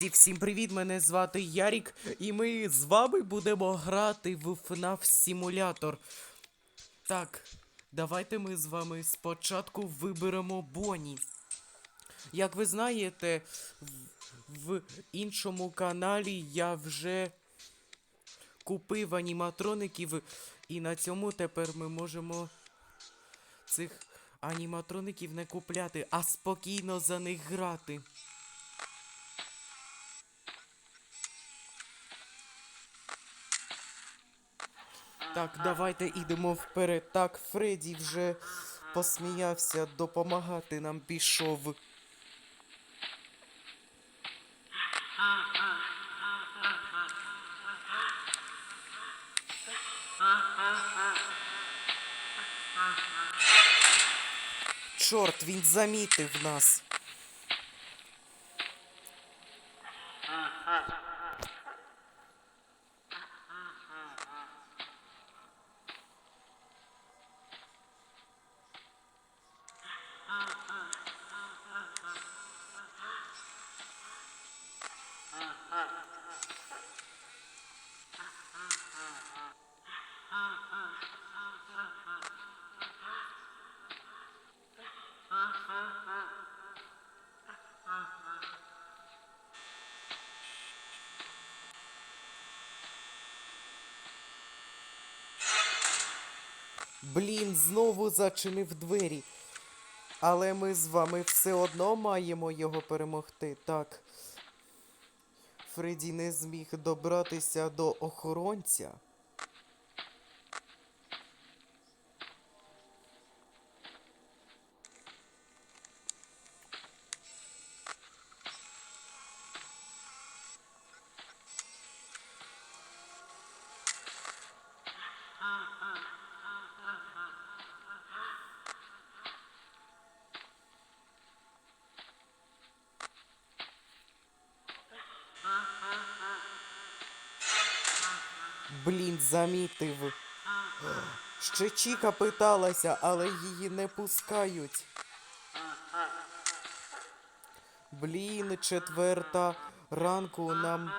І Всім привіт! Мене звати Ярік, і ми з вами будемо грати в FNAF Simulator. Так, давайте ми з вами спочатку виберемо Бонні. Як ви знаєте, в, в іншому каналі я вже купив аніматроників, і на цьому тепер ми можемо цих аніматроників не купляти, а спокійно за них грати. Так, давайте йдемо вперед. Так, Фредді вже посміявся, допомагати нам пішов. Чорт, він замітив нас. Блін, знову зачинив двері. Але ми з вами все одно маємо його перемогти. Так. Фредді не зміг добратися до охоронця. Замітив. Ще Чіка питалася, але її не пускають. Блін, четверта ранку нам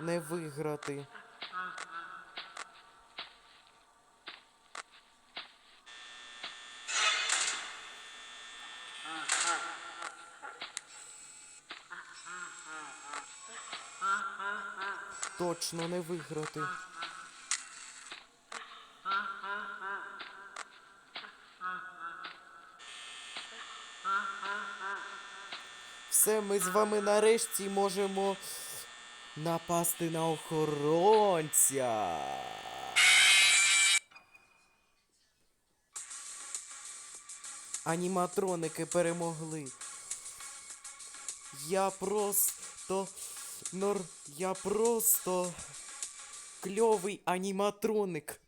не виграти. Точно не виграти. Все, ми з вами нарешті можемо напасти на охоронця. Аніматроники перемогли. Я просто нор. Я просто кльовий аніматроник.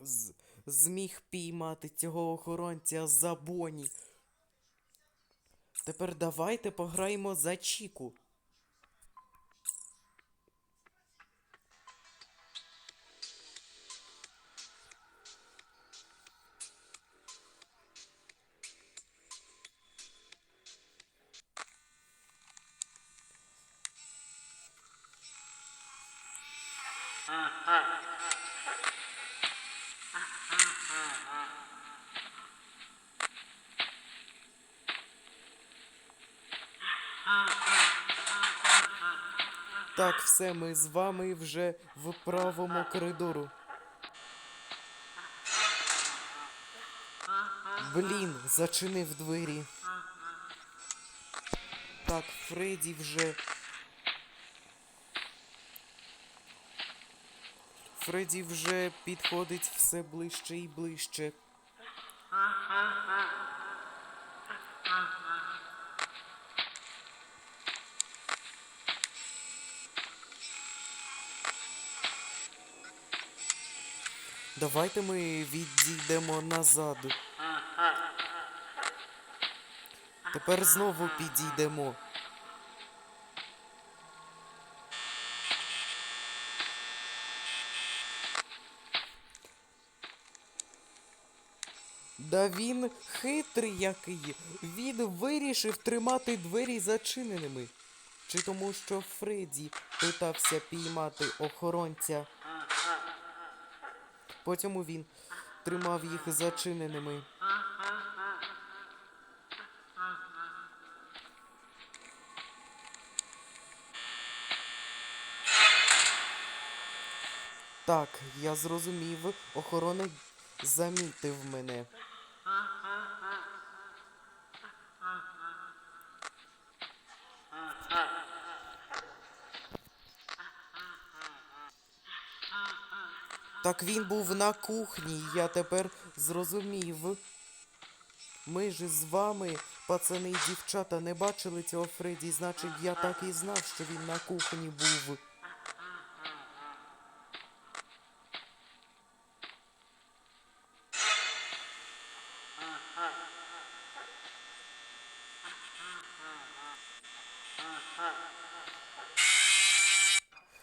З... Зміг піймати цього охоронця за Боні. Тепер давайте пограємо за Чіку. Так, все, ми з вами вже в правому коридору. Блін, зачинив двері. Так, Фредді вже. Фредді вже підходить все ближче і ближче. Давайте ми відійдемо назад. Тепер знову підійдемо. Да він хитрий який. Він вирішив тримати двері зачиненими. Чи тому, що Фредді питався піймати охоронця. Потім він тримав їх зачиненими. Так, я зрозумів. охорона замітив мене. Так він був на кухні, я тепер зрозумів. Ми ж з вами, пацани і дівчата, не бачили цього Фредді, значить я так і знав, що він на кухні був.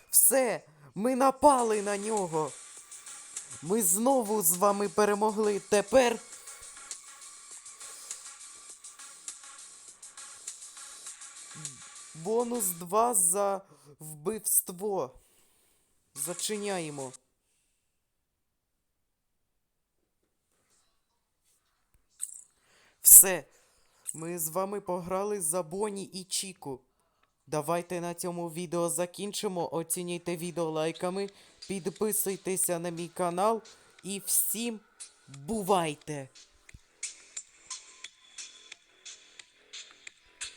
Все, ми напали на нього. Ми знову з вами перемогли. Тепер. Бонус 2 за вбивство. Зачиняємо. Все. Ми з вами пограли за Боні і Чіку. Давайте на цьому відео закінчимо. Оцінюйте відео лайками, підписуйтеся на мій канал і всім бувайте!